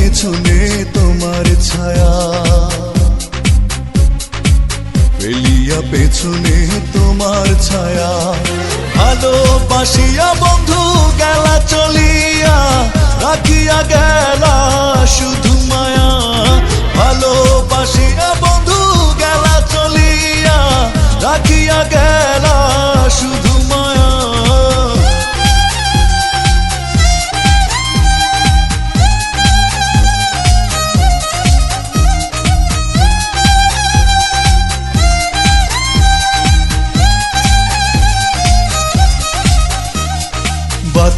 পেছনে তোমার ছায়া। ফেলিয়া পেছনে তোমার ছায়া। ভালোবাসিয়া বন্ধু গেলা চলিয়া রাখিয়া গেলা শুধু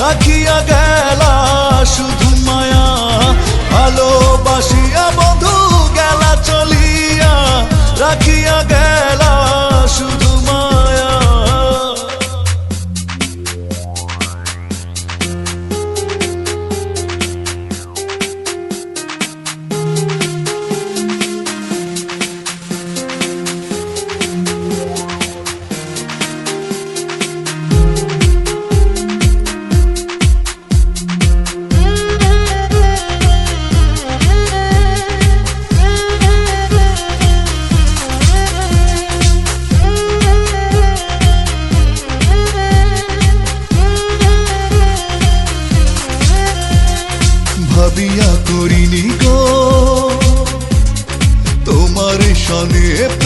রাখিয়া গেলা শুধু তোমার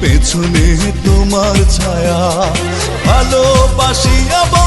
পেছনে তোমার ছায়া ভালোবাসিয়া বন্ধু